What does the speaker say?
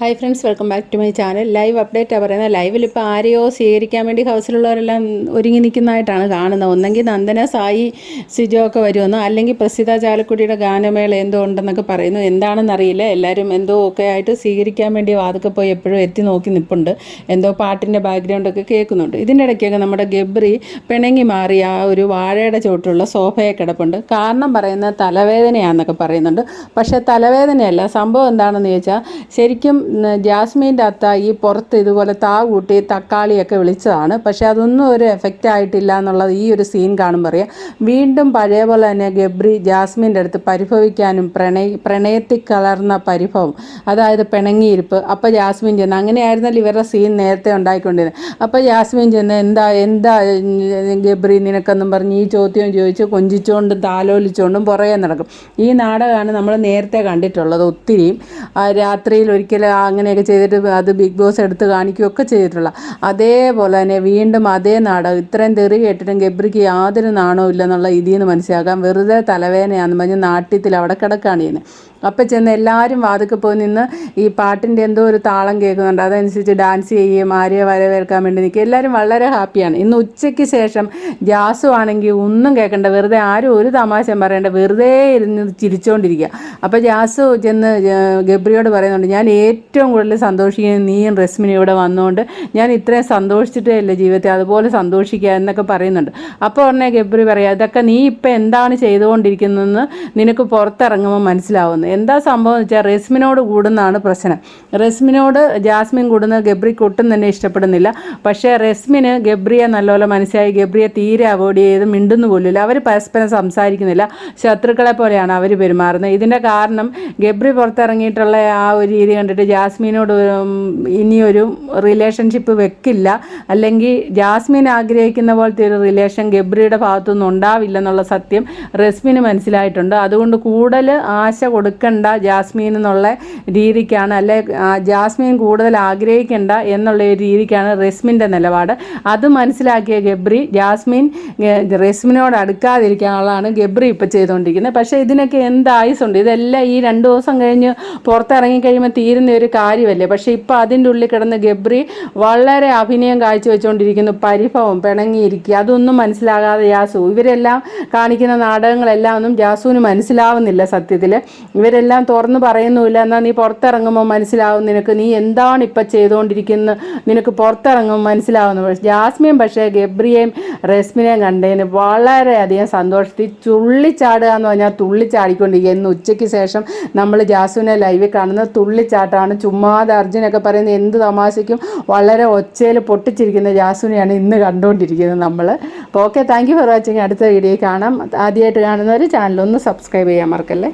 Hi friends welcome back to my channel live അപ്ഡേറ്റാണ് പറയുന്നത് ലൈവിൽ ഇപ്പോൾ ആരെയോ സ്വീകരിക്കാൻ വേണ്ടി ഹൗസിലുള്ളവരെല്ലാം ഒരുങ്ങി നിൽക്കുന്നതായിട്ടാണ് കാണുന്നത്. ഒന്നെങ്കിൽ നന്ദന സായി സിജോ ഒക്കെ വരുമെന്ന്? അല്ലെങ്കിൽ പ്രസിദ്ധ ചാലക്കുടിയുടെ ഗാനമേള എന്തോ ഉണ്ടെന്നൊക്കെ പറയുന്നു. എന്താണെന്നറിയില്ല എല്ലാവരും എന്തോ ഒക്കെ ആയിട്ട് സ്വീകരിക്കാൻ വേണ്ടി വാതൊക്കെ പോയി എപ്പോഴും എത്തി നോക്കി നിൽപ്പുണ്ട് എന്തോ പാട്ടിന്റെ ബാക്ക്ഗ്രൗണ്ടൊക്കെ കേൾക്കുന്നുണ്ട്. ഇതിന്റെ ഇടയ്ക്കൊക്കെ നമ്മുടെ ഗബ്രി പിണങ്ങി മാറി ആ ഒരു വാഴയുടെ ചോട്ടിലുള്ള സോഫയെ കിടപ്പുണ്ട്. കാരണം പറയുന്ന തലവേദനയാണെന്നൊക്കെ പറയുന്നുണ്ട്. പക്ഷേ തലവേദനയല്ല. സംഭവം എന്താണെന്ന് ചോദിച്ചാൽ ശരിക്കും ജാസ്മിന്റെ അത്ത ഈ പുറത്ത് ഇതുപോലെ താ കൂട്ടി തക്കാളിയൊക്കെ വിളിച്ചതാണ്. പക്ഷേ അതൊന്നും ഒരു എഫക്റ്റ് ആയിട്ടില്ല എന്നുള്ളത് ഈ ഒരു സീൻ കാണുമ്പോൾ അറിയാം. വീണ്ടും പഴയ പോലെ തന്നെ ഗബ്രി ജാസ്മിന്റെ അടുത്ത് പരിഭവിക്കാനും പ്രണയ പ്രണയത്തിൽ കലർന്ന പരിഭവം അതായത് പിണങ്ങിയിരിപ്പ്. അപ്പോൾ ജാസ്മിൻ ചെന്ന് അങ്ങനെയായിരുന്നല്ലോ ഇവരുടെ സീൻ നേരത്തെ ഉണ്ടായിക്കൊണ്ടിരുന്നത്. അപ്പോൾ ജാസ്മിൻ ചെന്ന് എന്താ എന്താ ഗബ്രി നിനക്കെന്നും പറഞ്ഞ് ഈ ചോദ്യം ചോദിച്ച് കൊഞ്ചിച്ചുകൊണ്ടും താലോലിച്ചുകൊണ്ടും പുറകെ നടക്കും. ഈ നാടകമാണ് നമ്മൾ നേരത്തെ കണ്ടിട്ടുള്ളത് ഒത്തിരിയും. രാത്രിയിൽ ഒരിക്കൽ അങ്ങനെയൊക്കെ ചെയ്തിട്ട് അത് ബിഗ് ബോസ് എടുത്ത് കാണിക്കുകയൊക്കെ ചെയ്തിട്ടുള്ള. അതേപോലെ തന്നെ വീണ്ടും അതേ നാടകം. ഇത്രയും തെറി കേട്ടിട്ടും ഗബ്രിക്ക് യാതൊരു നാണവും ഇല്ലെന്നുള്ള ഇതിൽ നിന്ന് മനസ്സിലാക്കാം. വെറുതെ തലവേദനയാണെന്ന് പറഞ്ഞ് നാട്യത്തിൽ അവിടെ കിടക്കുകയാണ് ചെയ്യുന്നത്. അപ്പം ചെന്ന് എല്ലാവരും വാതിക്ക് പോയി നിന്ന് ഈ പാട്ടിന്റെ എന്തോ ഒരു താളം കേൾക്കുന്നുണ്ട്. അതനുസരിച്ച് ഡാൻസ് ചെയ്യുകയും ആര്യ വരവേൽക്കാൻ വേണ്ടി നിൽക്കുക എല്ലാവരും വളരെ ഹാപ്പിയാണ്. ഇന്ന് ഉച്ചയ്ക്ക് ശേഷം ജാസു ആണെങ്കിൽ ഒന്നും കേൾക്കണ്ട. വെറുതെ ആരും ഒരു തമാശം പറയണ്ട. വെറുതെ ഇരുന്ന് ചിരിച്ചുകൊണ്ടിരിക്കുക അപ്പോൾ ജാസു ചെന്ന് ഗബ്രിയോട് പറയുന്നുണ്ട് ഞാൻ ഏറ്റവും കൂടുതൽ സന്തോഷിക്കുന്നത് നീയും റസ്മിനും ഇവിടെ വന്നുകൊണ്ട് ഞാൻ ഇത്രയും സന്തോഷിച്ചിട്ടേ ഇല്ല ജീവിതത്തിൽ. അതുപോലെ സന്തോഷിക്കുക എന്നൊക്കെ പറയുന്നുണ്ട്. അപ്പോൾ ഉടനെ ഗബ്രി പറയാം ഇതൊക്കെ നീ ഇപ്പം എന്താണ് ചെയ്തുകൊണ്ടിരിക്കുന്നതെന്ന് നിനക്ക് പുറത്തിറങ്ങുമ്പോൾ മനസ്സിലാവുന്നു. എന്താ സംഭവം എന്ന് വെച്ചാൽ റസ്മിനോട് കൂടുന്നതാണ് പ്രശ്നം. റസ്മിനോട് ജാസ്മിൻ കൂടുന്ന ഗബ്രിക്ക് ഒട്ടും തന്നെ ഇഷ്ടപ്പെടുന്നില്ല. പക്ഷേ റസ്മിന് ഗബ്രിയെ നല്ലപോലെ മനസ്സിലായി. ഗബ്രിയെ തീരെ അവോയ്ഡ് ചെയ്ത് മിണ്ടുന്നു പോലില്ല അവർ പരസ്പരം സംസാരിക്കുന്നില്ല. ശത്രുക്കളെ പോലെയാണ് അവർ പെരുമാറുന്നത്. ഇതിന്റെ കാരണം ഗബ്രി പുറത്തിറങ്ങിയിട്ടുള്ള ആ ഒരു രീതി കണ്ടിട്ട് ജാസ്മിനോട് ഇനിയൊരു റിലേഷൻഷിപ്പ് വെക്കില്ല. അല്ലെങ്കിൽ ജാസ്മിൻ ആഗ്രഹിക്കുന്ന പോലത്തെ ഒരു റിലേഷൻ ഗബ്രിയുടെ ഭാഗത്തുനിന്ന് ഉണ്ടാവില്ലെന്നുള്ള സത്യം റെസ്മിന് മനസ്സിലായിട്ടുണ്ട്. അതുകൊണ്ട് കൂടുതൽ ആശ കൊടുക്കണ്ട ജാസ്മിൻ എന്നുള്ള രീതിക്കാണ് അല്ലെ ജാസ്മിൻ കൂടുതൽ ആഗ്രഹിക്കേണ്ട എന്നുള്ള ഒരു രീതിക്കാണ് റസ്മിന്റെ നിലപാട്. അത് മനസ്സിലാക്കിയ ഗബ്രി ജാസ്മിൻ റെസ്മിനോട് അടുക്കാതിരിക്കാനുള്ളതാണ് ഗബ്രി ഇപ്പോൾ ചെയ്തുകൊണ്ടിരിക്കുന്നത്. പക്ഷേ ഇതിനൊക്കെ എന്ത് ആയുസുണ്ട്? ഇതെല്ലാം ഈ രണ്ട് ദിവസം കഴിഞ്ഞ് പുറത്തിറങ്ങി കഴിയുമ്പോൾ തീരുന്ന ഒരു കാര്യമല്ലേ? പക്ഷേ ഇപ്പോൾ അതിന്റെ ഉള്ളിൽ കിടന്ന് ഗബ്രി വളരെ അഭിനയം കാഴ്ചവെച്ചുകൊണ്ടിരിക്കുന്നു പരിഭവം പിണങ്ങിയിരിക്കുക. അതൊന്നും മനസ്സിലാകാതെ ജാസു ഇവരെല്ലാം കാണിക്കുന്ന നാടകങ്ങളെല്ലാം ഒന്നും ജാസുവിന് മനസ്സിലാവുന്നില്ല സത്യത്തിൽ ഇവരെല്ലാം തുറന്ന് പറയുന്നുമില്ല എന്നാൽ നീ പുറത്തിറങ്ങുമ്പോൾ മനസ്സിലാവും നിനക്ക്. നീ എന്താണ് ഇപ്പം ചെയ്തുകൊണ്ടിരിക്കുന്നത്? നിനക്ക് പുറത്തിറങ്ങുമ്പോൾ മനസ്സിലാവുന്നു. പക്ഷേ ജാസ്മിൻ പക്ഷേ ഗബ്രിയെയും റെസ്മിനെയും കണ്ടതിന് വളരെയധികം സന്തോഷത്തിൽ ചുള്ളിച്ചാടുക എന്ന് പറഞ്ഞാൽ തുള്ളിച്ചാടിക്കൊണ്ടിരിക്കുക. ഇന്ന് ഉച്ചയ്ക്ക് ശേഷം നമ്മൾ ജാസുവിനെ ലൈവിൽ കാണുന്ന തുള്ളിച്ചാട്ടമാണ് ചുമ്മാതെ അർജുനൊക്കെ പറയുന്നത് എന്ത് തമാശയ്ക്കും. വളരെ ഒച്ചയിൽ പൊട്ടിച്ചിരിക്കുന്ന ജാസുനെയാണ് ഇന്ന് കണ്ടുകൊണ്ടിരിക്കുന്നത് നമ്മൾ അപ്പോൾ okay thank you for watching അടുത്ത വീഡിയോ കാണാം. ആദ്യമായിട്ട് കാണുന്നവർ ചാനൽ ഒന്ന് സബ്സ്ക്രൈബ് ചെയ്യാൻ മറക്കല്ലേ?